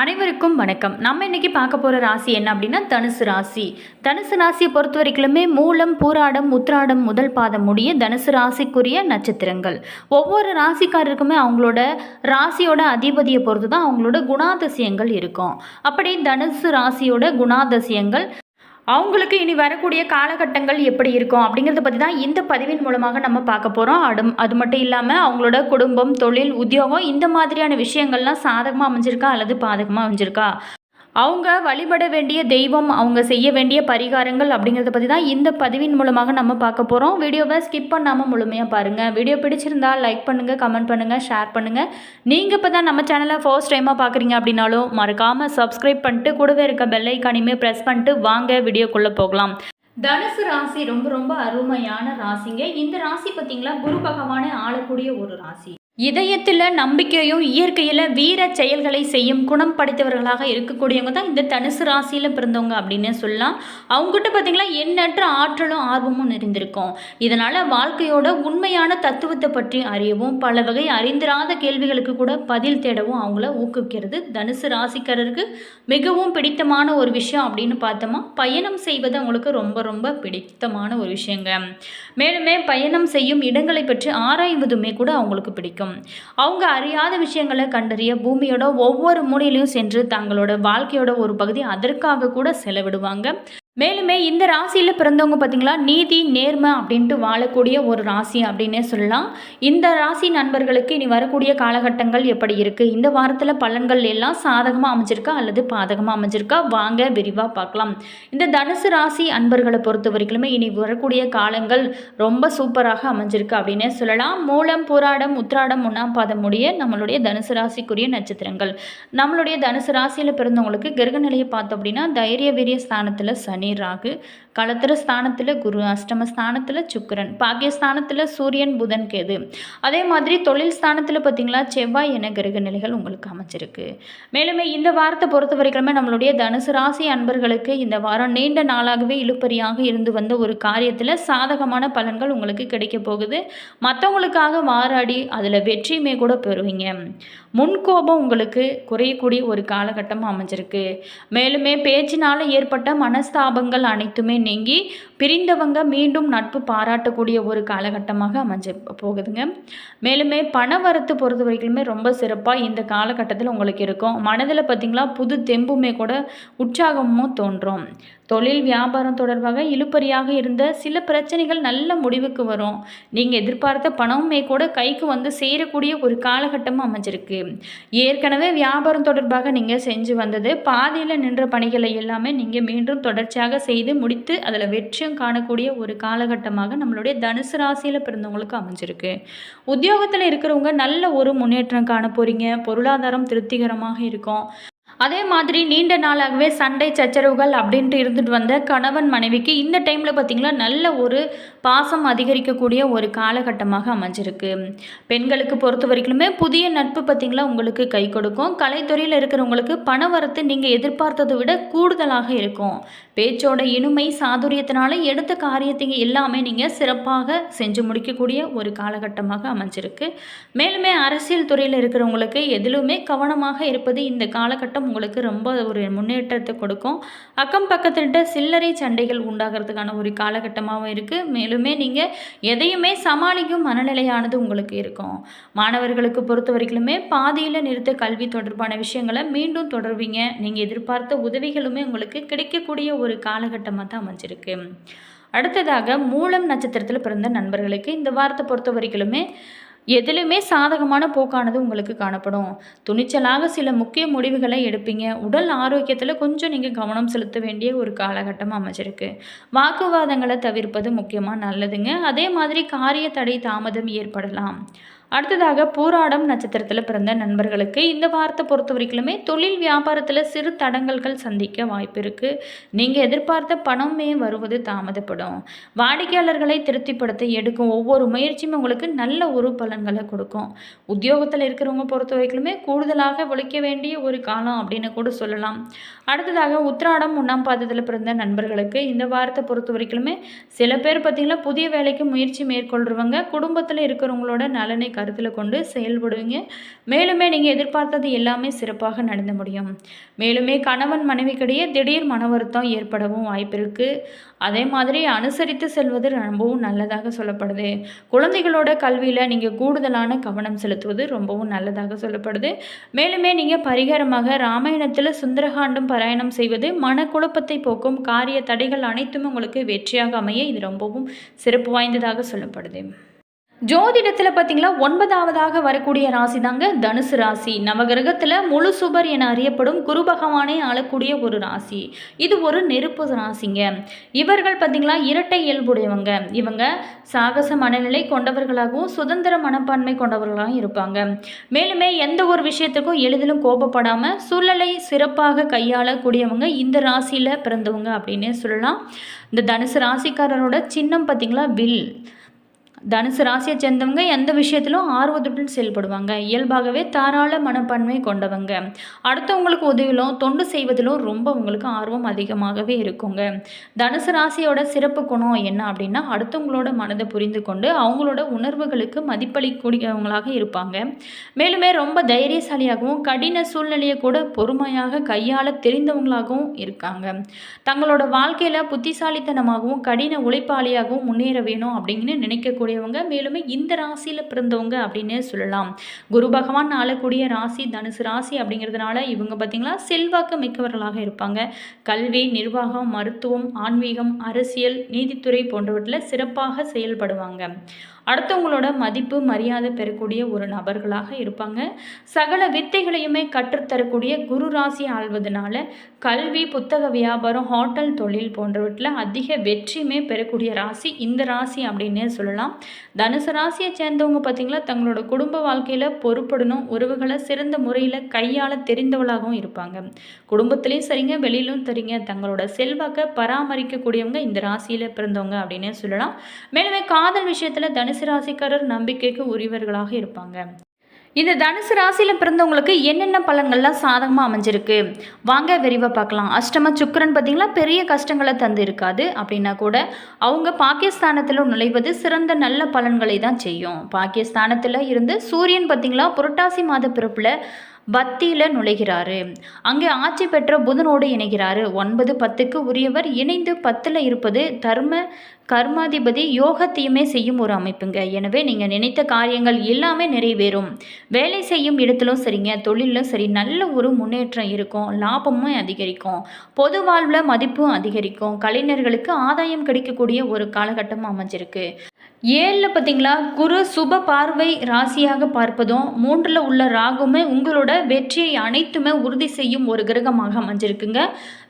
அனைவருக்கும் வணக்கம். நம்ம இன்னைக்கு பார்க்க போகிற ராசி என்ன அப்படின்னா தனுசு ராசி. தனுசு ராசியை பொறுத்த வரைக்குமே மூலம் பூராடம் உத்ராடம் முதல் பாதம் முடிய தனுசு ராசிக்குரிய நட்சத்திரங்கள். ஒவ்வொரு ராசிக்காரருக்குமே அவங்களோட ராசியோட அதிபதியை பொறுத்து தான் அவங்களோட குணாதிசயங்கள் இருக்கும். அப்படி தனுசு ராசியோட குணாதிசயங்கள் அவங்களுக்கு இனி வரக்கூடிய காலகட்டங்கள் எப்படி இருக்கும் அப்படிங்கிறத பற்றி தான் இந்த பதிவின் மூலமாக நம்ம பார்க்க போகிறோம் அது அது மட்டும் இல்லாமல் அவங்களோட குடும்பம் தொழில் உத்தியோகம் இந்த மாதிரியான விஷயங்கள்லாம் சாதகமாக அமைஞ்சிருக்கா அல்லது பாதகமாக அமைஞ்சிருக்கா? அவங்க வழிபட வேண்டிய தெய்வம் அவங்க செய்ய வேண்டிய பரிகாரங்கள் அப்படிங்கிறத பற்றி தான் இந்த பதிவின் மூலமாக நம்ம பார்க்க போகிறோம் வீடியோவை ஸ்கிப் பண்ணாமல் முழுமையாக பாருங்கள் வீடியோ பிடிச்சிருந்தா லைக் பண்ணுங்கள் கமெண்ட் பண்ணுங்கள் ஷேர் பண்ணுங்கள் நீங்கள் இப்போ தான் நம்ம சேனலை ஃபர்ஸ்ட் டைமாக பார்க்குறீங்க அப்படின்னாலும் மறக்காமல் சப்ஸ்கிரைப் பண்ணிட்டு கூடவே இருக்க பெல்லைக்கானையுமே ப்ரெஸ் பண்ணிட்டு வாங்க வீடியோக்குள்ளே போகலாம். தனுசு ராசி ரொம்ப ரொம்ப அருமையான ராசிங்க. இந்த ராசி பார்த்தீங்களா குரு பகவானே ஆளக்கூடிய ஒரு ராசி. இதயத்தில் நம்பிக்கையும் இயற்கையில் வீர செயல்களை செய்யும் குணம் படைத்தவர்களாக இருக்கக்கூடியவங்க தான் இந்த தனுசு ராசியில் பிறந்தவங்க அப்படின்னு சொல்லலாம். அவங்ககிட்ட பார்த்தீங்களா எண்ணற்ற ஆற்றலும் ஆர்வமும் நிறைந்திருக்கும். இதனால் வாழ்க்கையோட உண்மையான தத்துவத்தை பற்றி அறியவும் பல வகை அறிந்திராத கேள்விகளுக்கு கூட பதில் தேடவும் அவங்கள ஊக்குவிக்கிறது தனுசு ராசிக்காரருக்கு மிகவும் பிடித்தமான ஒரு விஷயம் அப்படின்னு பார்த்தோமா? பயணம் செய்வது அவங்களுக்கு ரொம்ப ரொம்ப பிடித்தமான ஒரு விஷயங்க. மேலுமே பயணம் செய்யும் இடங்களை பற்றி ஆராய்வதுமே கூட அவங்களுக்கு பிடிக்கும். அவங்க அறியாத விஷயங்களை கண்டறிய பூமியோட ஒவ்வொரு மூலையிலையும் சென்று தங்களோட வாழ்க்கையோட ஒரு பகுதி அதற்காக கூட செலவிடுவாங்க. மேலுமே இந்த ராசியில் பிறந்தவங்க பார்த்தீங்களா நீதி நேர்மை அப்படின்ட்டு வாழக்கூடிய ஒரு ராசி அப்படின்னே சொல்லலாம். இந்த ராசி நண்பர்களுக்கு இனி வரக்கூடிய காலகட்டங்கள் எப்படி இருக்குது இந்த வாரத்தில் பலன்கள் எல்லாம் சாதகமாக அமைஞ்சிருக்கா? அல்லது பாதகமாக அமைஞ்சிருக்கா? வாங்க விரிவாக பார்க்கலாம். இந்த தனுசு ராசி அன்பர்களை பொறுத்த வரைக்குமே இனி வரக்கூடிய காலங்கள் ரொம்ப சூப்பராக அமைஞ்சிருக்கு அப்படின்னே சொல்லலாம். மூலம் போராடம் உத்ராடம் ஒன்றாம் பாதம் முடிய நம்மளுடைய தனுசு ராசிக்குரிய நட்சத்திரங்கள். நம்மளுடைய தனுசு ராசியில் பிறந்தவங்களுக்கு கிரக நிலையை பார்த்தோம் அப்படின்னா தைரிய வீரிய ஸ்தானத்தில் சனி ராகு. களத்திர ஸ்தானத்தில் குரு அஷ்டம ஸ்தானத்தில் சுக்கரன் பாக்கியஸ்தானத்தில் சூரியன் புதன் கேது. அதே மாதிரி தொழில் ஸ்தானத்தில் பார்த்தீங்களா செவ்வாய் என கிரக நிலைகள் உங்களுக்கு அமைச்சிருக்கு மேலுமே இந்த வாரத்தை பொறுத்த வரைக்குமே நம்மளுடைய தனுசு ராசி அன்பர்களுக்கு இந்த வாரம் நீண்ட நாளாகவே இழுப்பறியாக இருந்து வந்த ஒரு காரியத்தில் சாதகமான பலன்கள் உங்களுக்கு கிடைக்க போகுது. மற்றவங்களுக்காக வாராடி அதில் வெற்றியுமே கூட பெறுவீங்க. முன்கோபம் உங்களுக்கு குறையக்கூடிய ஒரு காலகட்டம் அமைஞ்சிருக்கு. மேலுமே பேச்சினால் ஏற்பட்ட மனஸ்தாபங்கள் அனைத்துமே நீங்கி பிரிந்தவங்க மீண்டும் நட்பு பாராட்டக்கூடிய ஒரு காலகட்டமாக அமைஞ்சு போகுதுங்க. மேலுமே பண வரத்து பொறுத்த வரைக்குமே ரொம்ப சிறப்பாக இந்த காலகட்டத்தில் உங்களுக்கு இருக்கும். மனதில் பார்த்திங்களா புது தெம்புமே கூட உற்சாகமும் தோன்றும். தொழில் வியாபாரம் தொடர்பாக இழுப்பறியாக இருந்த சில பிரச்சனைகள் நல்ல முடிவுக்கு வரும். நீங்கள் எதிர்பார்த்த பணமுமே கூட கைக்கு வந்து சேரக்கூடிய ஒரு காலகட்டம் அமைஞ்சிருக்கு. ஏற்கனவே வியாபாரம் தொடர்பாக நீங்கள் செஞ்சு வந்தது பாதியில் நின்ற பணிகளை எல்லாமே நீங்கள் மீண்டும் தொடர்ச்சியாக செய்து முடித்து அதில் வெற்றியும் காணக்கூடிய ஒரு காலகட்டமாக நம்மளுடைய தனுசு ராசியில் பிறந்தவங்களுக்கு அமைஞ்சிருக்கு. உத்தியோகத்தில் இருக்கிறவங்க நல்ல ஒரு முன்னேற்றம் காண போகிறீங்க பொருளாதாரம் திருப்திகரமாக இருக்கும். அதே மாதிரி நீண்ட நாளாகவே சண்டை சச்சரவுகள் அப்படின்ட்டு இருந்துட்டு வந்த கணவன் மனைவிக்கு இந்த டைமில் பார்த்திங்களா நல்ல ஒரு பாசம் அதிகரிக்கக்கூடிய ஒரு காலகட்டமாக அமைஞ்சிருக்கு. பெண்களுக்கு பொறுத்த வரைக்குமே புதிய நட்பு பார்த்திங்களா உங்களுக்கு கை கொடுக்கும். கலைத்துறையில் இருக்கிறவங்களுக்கு பண வரத்து நீங்கள் எதிர்பார்த்ததை விட கூடுதலாக இருக்கும். பேச்சோட இனிமை சாதுரியத்தினால எடுத்த காரியத்தைங்க எல்லாமே நீங்கள் சிறப்பாக செஞ்சு முடிக்கக்கூடிய ஒரு காலகட்டமாக அமைஞ்சிருக்கு. மேலுமே அரசியல் துறையில் இருக்கிறவங்களுக்கு எதிலுமே கவனமாக இருப்பது இந்த காலகட்டம் உங்களுக்கு ரொம்ப ஒரு முன்னேற்றத்தை கொடுக்கும். அக்கம் பக்கத்துக்கிட்ட சில்லறை சண்டைகள் உண்டாகிறதுக்கான ஒரு காலகட்டமாகவும் இருக்குது மேலுமே நீங்கள் எதையுமே சமாளிக்கும் மனநிலையானது உங்களுக்கு இருக்கும். மாணவர்களுக்கு பொறுத்த வரைக்குமே பாதியில் நிறுத்த கல்வி தொடர்பான விஷயங்களை மீண்டும் தொடர்வீங்க. நீங்கள் எதிர்பார்த்த உதவிகளுமே உங்களுக்கு கிடைக்கக்கூடிய ஒரு காலகட்டமாக தான் அமைஞ்சிருக்கு. அடுத்ததாக மூலம் நட்சத்திரத்தில் பிறந்த நண்பர்களுக்கு இந்த வாரத்தை பொறுத்த வரைக்குமே எதிலுமே சாதகமான போக்கானது உங்களுக்கு காணப்படும். துணிச்சலாக சில முக்கிய முடிவுகளை எடுப்பீங்க. உடல் ஆரோக்கியத்தில் கொஞ்சம் நீங்கள் கவனம் செலுத்த வேண்டிய ஒரு காலகட்டம் அமைச்சிருக்கு வாக்குவாதங்களை தவிர்ப்பது முக்கியமாக நல்லதுங்க. அதே மாதிரி காரிய தடை தாமதம் ஏற்படலாம். அடுத்ததாக பூராடம் நட்சத்திரத்தில் பிறந்த நண்பர்களுக்கு இந்த வாரத்தை பொறுத்த வரைக்குமே தொழில் வியாபாரத்தில் சிறு தடங்கல்கள் சந்திக்க வாய்ப்பு இருக்குது நீங்கள் எதிர்பார்த்த பணமே வருவது தாமதப்படும். வாடிக்கையாளர்களை திருப்திப்படுத்த எடுக்கும் ஒவ்வொரு முயற்சியும் உங்களுக்கு நல்ல ஒரு பலன்களை கொடுக்கும். உத்தியோகத்தில் இருக்கிறவங்க பொறுத்த வரைக்குமே கூடுதலாக ஒழிக்க வேண்டிய ஒரு காலம் அப்படின்னு கூட சொல்லலாம். அடுத்ததாக உத்திராடம் ஒன்றாம் பாதத்தில் பிறந்த நண்பர்களுக்கு இந்த வாரத்தை பொறுத்த வரைக்குமே சில பேர் பார்த்திங்கன்னா புதிய வேலைக்கு முயற்சி மேற்கொள்கிறவங்க குடும்பத்தில் இருக்கிறவங்களோட நலனை கருத்தில் கொண்டு செயல்படுவீங்க. மேலுமே நீங்கள் எதிர்பார்த்தது எல்லாமே சிறப்பாக நடந்து முடியும். மேலுமே கணவன் மனைவிக்கிடையே திடீர் மன வருத்தம் ஏற்படவும் வாய்ப்பு இருக்குது அதே மாதிரி அனுசரித்து செல்வது ரொம்பவும் நல்லதாக சொல்லப்படுது. குழந்தைகளோட கல்வியில் நீங்கள் கூடுதலான கவனம் செலுத்துவது ரொம்பவும் நல்லதாக சொல்லப்படுது. மேலுமே நீங்கள் பரிகாரமாக ராமாயணத்தில் சுந்தரகாண்டம் பாராயணம் செய்வது மனக்குழப்பத்தை போக்கும் காரிய தடைகள் அனைத்துமே உங்களுக்கு வெற்றியாக அமைய இது ரொம்பவும் சிறப்பு வாய்ந்ததாக சொல்லப்படுது. ஜோதிடத்தில் பார்த்தீங்களா ஒன்பதாவதாக வரக்கூடிய ராசி தாங்க தனுசு ராசி. நவகிரகத்தில் முழு சுபர் என அறியப்படும் குரு பகவானே ஆளக்கூடிய ஒரு ராசி. இது ஒரு நெருப்பு ராசிங்க. இவர்கள் பார்த்தீங்களா இரட்டை இயல்புடையவங்க. இவங்க சாகச மனநிலை கொண்டவர்களாகவும் சுதந்திர மனப்பான்மை கொண்டவர்களாகவும் இருப்பாங்க. மேலுமே எந்த ஒரு விஷயத்துக்கும் எளிதிலும் கோபப்படாமல் சூழலை சிறப்பாக கையாளக்கூடியவங்க இந்த ராசியில் பிறந்தவங்க அப்படின்னு சொல்லலாம். இந்த தனுசு ராசிக்காரரோட சின்னம் பார்த்தீங்களா வில். தனுசு ராசியை சேர்ந்தவங்க எந்த விஷயத்திலும் ஆர்வத்துடன் செயல்படுவாங்க. இயல்பாகவே தாராள மனப்பான்மை கொண்டவங்க. அடுத்தவங்களுக்கு உதவிலும் தொண்டு செய்வதிலும் ரொம்ப உங்களுக்கு ஆர்வம் அதிகமாகவே இருக்குங்க. தனுசு ராசியோட சிறப்பு குணம் என்ன அப்படின்னா அடுத்தவங்களோட மனதை புரிந்து கொண்டு அவங்களோட உணர்வுகளுக்கு மதிப்பளிக்கூடியவங்களாக இருப்பாங்க. மேலுமே ரொம்ப தைரியசாலியாகவும் கடின சூழ்நிலையை கூட பொறுமையாக கையாள தெரிந்தவங்களாகவும் இருக்காங்க. தங்களோட வாழ்க்கையில் புத்திசாலித்தனமாகவும் கடின உழைப்பாளியாகவும் முன்னேற வேணும் அப்படின்னு நினைக்கக்கூடிய இருக்கக்கூடியவங்க மேலுமே இந்த ராசியில் பிறந்தவங்க அப்படின்னு சொல்லலாம். குரு பகவான் ஆளக்கூடிய ராசி தனுசு ராசி அப்படிங்கிறதுனால இவங்க பார்த்திங்களா செல்வாக்கு மிக்கவர்களாக இருப்பாங்க. கல்வி நிர்வாகம் மருத்துவம் ஆன்மீகம் அரசியல் நீதித்துறை போன்றவற்றில் சிறப்பாக செயல்படுவாங்க. அடுத்தவங்களோட மதிப்பு மரியாதை பெறக்கூடிய ஒரு நபர்களாக இருப்பாங்க. சகல வித்தைகளையுமே கற்றுத்தரக்கூடிய குரு ராசி ஆள்வதனால கல்வி புத்தக வியாபாரம் ஹோட்டல் தொழில் போன்றவற்றில் அதிக வெற்றியுமே பெறக்கூடிய ராசி இந்த ராசி அப்படின்னே சொல்லலாம். தனுசு ராசியை சேர்ந்தவங்க பார்த்திங்களா தங்களோட குடும்ப வாழ்க்கையில் பொறுப்படணும் உறவுகளை சிறந்த முறையில் கையாள தெரிந்தவளாகவும் இருப்பாங்க. குடும்பத்திலையும் சரிங்க வெளியிலும் தெரியுங்க தங்களோட செல்வாக்கை பராமரிக்கக்கூடியவங்க இந்த ராசியில் பிறந்தவங்க அப்படின்னே சொல்லலாம். மேலுமே காதல் விஷயத்தில் தனுசு தனுசு ராசிக்காரர் நம்பிக்கைக்கு உரியவர்களாக இருப்பாங்க. இந்த தனுசு ராசியில் பிறந்தவங்களுக்கு என்னென்ன பலன்கள்லாம் சாதகமாக அமைஞ்சிருக்கு? வாங்க விரிவாக பார்க்கலாம். அஷ்டம சுக்கரன் பார்த்திங்களா பெரிய கஷ்டங்களை தந்து இருக்காது அப்படின்னா கூட அவங்க பாகிஸ்தானத்தில் நுழைவது சிறந்த நல்ல பலன்களை தான் செய்யும். பாகிஸ்தானத்தில் இருந்து சூரியன் பார்த்திங்களா புரட்டாசி மாத பிறப்பில் பத்தியில் நுழைகிறாரு. அங்கே ஆட்சி பெற்ற புதனோடு இணைகிறாரு. ஒன்பது பத்துக்கு உரியவர் இணைந்து பத்தில் இருப்பது தர்ம கர்மாதிபதி யோகத்தையுமே செய்யும் ஒரு அமைப்புங்க. எனவே நீங்கள் நினைத்த காரியங்கள் எல்லாமே நிறைவேறும். வேலை செய்யும் இடத்திலும் சரிங்க. தொழிலும் சரி நல்ல ஒரு முன்னேற்றம் இருக்கும். லாபமும் அதிகரிக்கும். பொது வாழ்வில் மதிப்பும் அதிகரிக்கும். கலைஞர்களுக்கு ஆதாயம் கிடைக்கக்கூடிய ஒரு காலகட்டம் அமைஞ்சிருக்கு. ஏழில் பார்த்தீங்களா குரு சுப பார்வை ராசியாக பார்ப்பதும் மூன்றில் உள்ள ராகுமே உங்களோட வெற்றியை அனைத்துமே உறுதி செய்யும் ஒரு கிரகமாக அமைஞ்சிருக்குங்க.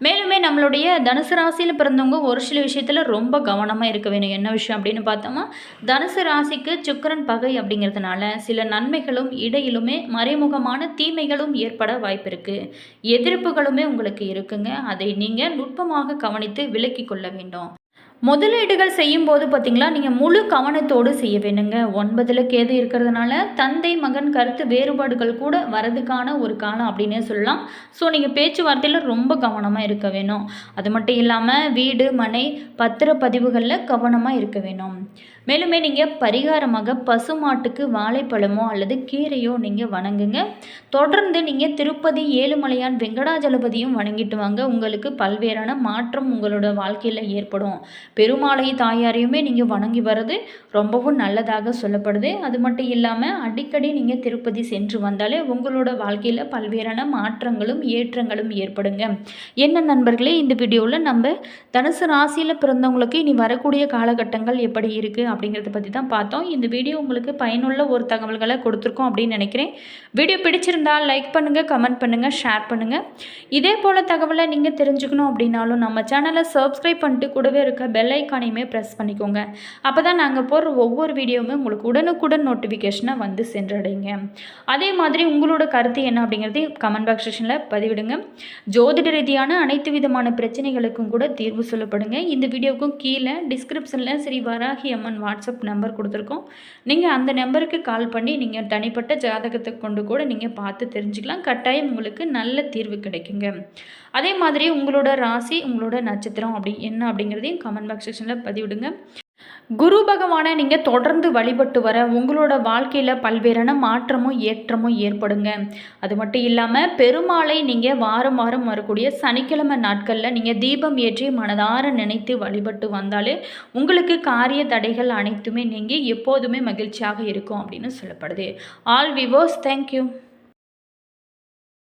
மேலுமே நம்மளுடைய தனுசு ராசியில் பிறந்தவங்க ஒரு சில விஷயத்தில் ரொம்ப கவனமாக இருக்க வேணும். என்ன விஷயம் அப்படின்னு பார்த்தோமா தனுசு ராசிக்கு சுக்கரன் பகை அப்படிங்கிறதுனால சில நன்மைகளும் இடையிலுமே மறைமுகமான தீமைகளும் ஏற்பட வாய்ப்பு இருக்குது எதிர்ப்புகளுமே உங்களுக்கு இருக்குங்க. அதை நீங்கள் நுட்பமாக கவனித்து விலக்கி கொள்ள வேண்டும். முதலீடுகள் செய்யும்போது பார்த்திங்களா நீங்கள் முழு கவனத்தோடு செய்ய வேணுங்க ஒன்பதில் கேது இருக்கிறதுனால தந்தை மகன் கருத்து வேறுபாடுகள் கூட வரதுக்கான ஒரு காலம் அப்படின்னே சொல்லலாம். ஸோ நீங்கள் பேச்சுவார்த்தையில் ரொம்ப கவனமாக இருக்க வேணும். அது மட்டும் இல்லாமல் வீடு மனை பத்திரப்பதிவுகளில் கவனமாக இருக்க வேணும். மேலுமே நீங்கள் பரிகாரமாக பசுமாட்டுக்கு வாழைப்பழமோ அல்லது கீரையோ நீங்கள் வணங்குங்க. தொடர்ந்து நீங்கள் திருப்பதி ஏழுமலையான் வெங்கடாஜலபதியும் வணங்கிட்டு வாங்க. உங்களுக்கு பல்வேறான மாற்றம் உங்களோட வாழ்க்கையில் ஏற்படும். பெருமாளை தாயாரையுமே நீங்கள் வணங்கி வர்றது ரொம்பவும் நல்லதாக சொல்லப்படுது. அது மட்டும் இல்லாமல் அடிக்கடி நீங்கள் திருப்பதி சென்று வந்தாலே உங்களோட வாழ்க்கையில் பல்வேறான மாற்றங்களும் ஏற்றங்களும் ஏற்படுங்க. என்ன நண்பர்களே இந்த வீடியோவில் நம்ம தனுசு ராசியில் பிறந்தவங்களுக்கு இனி வரக்கூடிய காலகட்டங்கள் எப்படி இருக்குது அப்படிங்கிறத பற்றி தான் பார்த்தோம். இந்த வீடியோ உங்களுக்கு பயனுள்ள ஒரு தகவல்களை கொடுத்துருக்கோம் அப்படின்னு நினைக்கிறேன். வீடியோ பிடிச்சிருந்தால் லைக் பண்ணுங்கள் கமெண்ட் பண்ணுங்கள் ஷேர் பண்ணுங்கள் இதே போல் தகவலை நீங்கள் தெரிஞ்சுக்கணும் அப்படின்னாலும் நம்ம சேனலை சப்ஸ்கிரைப் பண்ணிட்டு கூடவே இருக்க பெல் ஐக்கானையுமே ப்ரெஸ் பண்ணிக்கோங்க. அப்போ தான் நாங்கள் போடுற ஒவ்வொரு வீடியோவுமே உங்களுக்கு உடனுக்குடன் நோட்டிஃபிகேஷனை வந்து சென்றடைங்க. அதே மாதிரி உங்களோட கருத்து என்ன அப்படிங்கிறதையும் கமெண்ட் பாக்ஸ் செக்ஷனில் பதிவிடுங்க. ஜோதிட ரீதியான அனைத்து விதமான பிரச்சனைகளுக்கும் கூட தீர்வு சொல்லப்படுங்க. இந்த வீடியோவுக்கும் கீழே டிஸ்கிரிப்ஷனில் ஸ்ரீ வராகி அம்மன் வாட்ஸ்அப் நம்பர் கொடுத்துருக்கோம். நீங்கள் அந்த நம்பருக்கு கால் பண்ணி நீங்கள் தனிப்பட்ட ஜாதகத்தை கொண்டு கூட நீங்கள் பார்த்து தெரிஞ்சுக்கலாம். கட்டாயம் உங்களுக்கு நல்ல தீர்வு கிடைக்குங்க. அதே மாதிரி உங்களோட ராசி உங்களோட நட்சத்திரம் அப்படி என்ன அப்படிங்கிறதையும் கமெண்ட் பாக்ஸ் செக்ஷனில் பதிவிடுங்க. குரு பகவானை நீங்கள் தொடர்ந்து வழிபட்டு வர உங்களோட வாழ்க்கையில் பல்வேறான மாற்றமும் ஏற்றமும் ஏற்படுங்க. அது மட்டும் இல்லாமல் பெருமாளை நீங்கள் வாரம் வாரம் வரக்கூடிய சனிக்கிழமை நாட்களில் நீங்கள் தீபம் ஏற்றி மனதார நினைத்து வழிபட்டு வந்தாலே உங்களுக்கு காரிய தடைகள் அனைத்துமே நீங்கள் எப்போதுமே மகிழ்ச்சியாக இருக்கும் அப்படின்னு சொல்லப்படுது. All விவோஸ் thank you